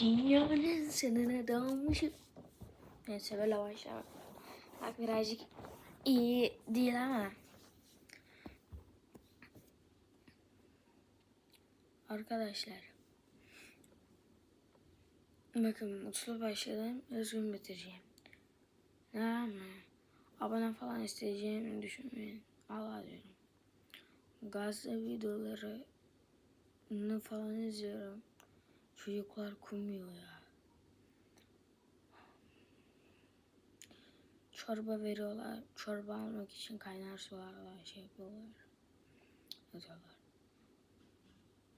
Dünyanın sınırına dalmışım. Neyse böyle başlayalım. Bak birazcık iyi değil ama. Arkadaşlar. Bakın mutlu başladım. Üzgün bitireceğim. Ne mi? Abone falan isteyeceğimi düşünmeyin. Allah diyorum. Gazze videolarını falan izliyorum. Çocuklar kumuyor ya. Çorba veriyorlar. Çorba almak için kaynar sularla şey yapıyorlar. Atıyorlar.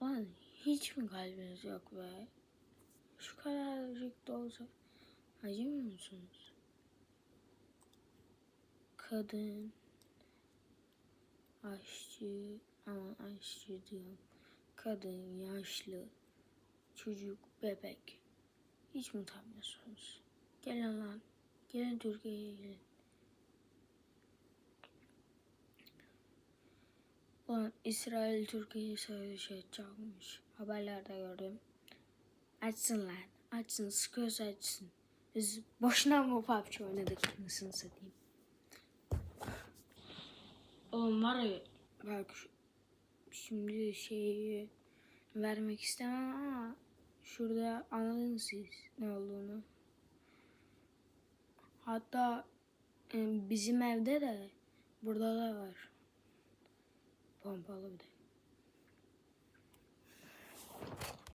Lan hiç mi kalbiniz yok be? Şu kadarcık da olsa acımıyor musunuz? Kadın aşçı aman aşçı diyorum. Kadın yaşlı çocuk bebek hiç mi utanmıyorsunuz? Gelin lan. Gelin Türkiye'ye gelin. Ulan İsrail Türkiye'ye savaş açacakmış. Haberlerde gördüm. Açsın lan. Açsın. Sıkıyorsa açsın. Biz boşuna mı PUBG oynadık anasını satayım. Oğlum var ya bak şimdi şeyi vermek istemem ama şurada anladınız siz ne olduğunu. Hatta bizim evde de burada da var. Pompalı bir de.